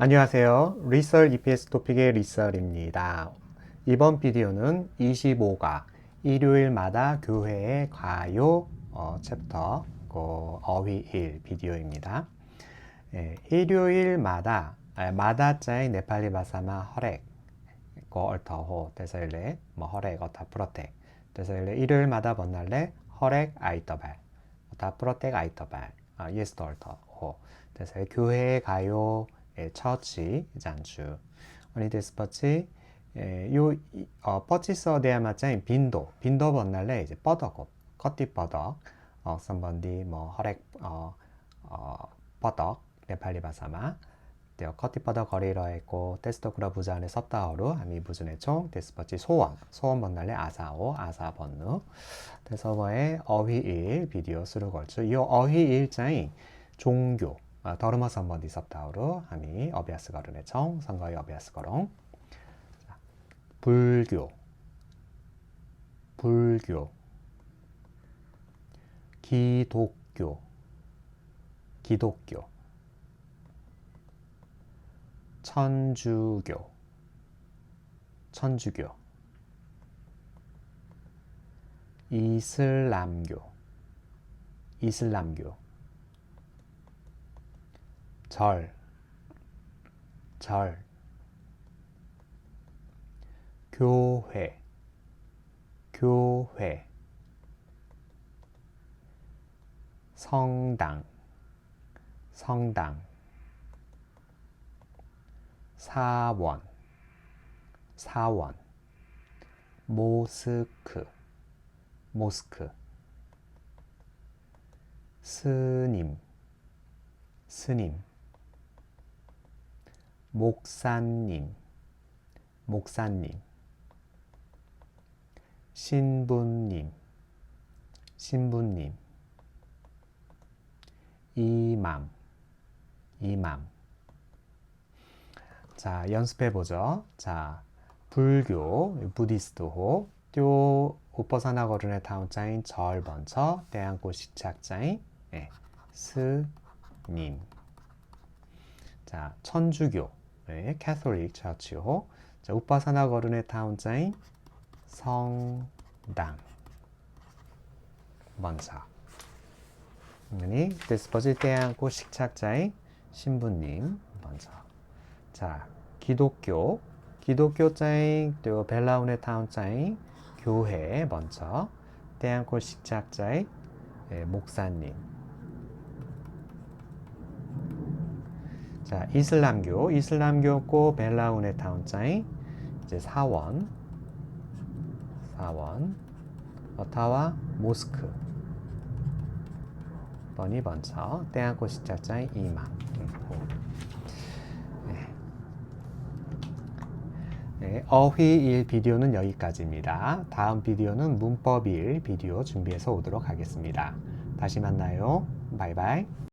안녕하세요. 리썰 EPS 토픽의 리썰입니다. 이번 비디오는 25가 일요일마다 교회에 가요 어, 챕터 그 어휘 1 비디오입니다. 예, 일요일마다 아, 마다 짜이 네팔리 바사마 허렉 고 얼터호 대서일레 뭐 허렉 어타 프로텍 대서일레 일요일마다 번날레 허렉 아이터발 어타 프로텍 아이터발 아, 예스터 얼터호 대서 교회에 가요 예, 처치 잔주 어니 데스퍼치 예, 요 이- 어, 퍼치서 대야마짱 빈도 빈도 번날레 이제 뻐덕 커티 뻐덕 어. 선번디 뭐 허렉 어, 어 뻐덕 네팔리 바사마. 되어 커티 뻐덕 거리러 했고 테스토크라 부자 안에 섭다어루 아미 부준의 총 데스퍼치 소원. 소원 번날레 아사오 아사 번누. 대서버의 어휘일 비디오 수루 걸추. 이 어휘일 짱이 종교 아, 더르마 선번디 섭다우로 하미 어비아스 거른의 청 선거의 어비아스 거롱. 자, 불교. 불교. 기독교. 기독교. 천주교. 천주교. 이슬람교. 이슬람교 절, 절, 교회, 교회, 성당, 성당, 사원, 사원, 모스크, 모스크, 스님, 스님, 목사님, 목사님, 신부님, 신부님, 이맘, 이맘. 자, 연습해 보죠. 자, 불교, 부디스트호, 또 우퍼사나 거른의 다음자인 절 번처, 대한고 시착자인 예, 스님. 자, 천주교, 네, 캐톨릭 처치호. 자, 우파사나 거른의 다음자인 성당. 먼저. 아니, 데스퍼지 때안고 식착자인 신부님 먼저. 자, 기독교, 기독교자인 또 벨라운의 타운자인 교회 먼저. 때안고 식착자인 예, 목사님. 자, 이슬람교, 이슬람교고 벨라운의 타운자인 이제 사원, 사원, 어타와 모스크, 번이 번처, 때안고 시작자인 이맘. 네. 네, 어휘일 비디오는 여기까지입니다. 다음 비디오는 문법일 비디오 준비해서 오도록 하겠습니다. 다시 만나요. 바이바이.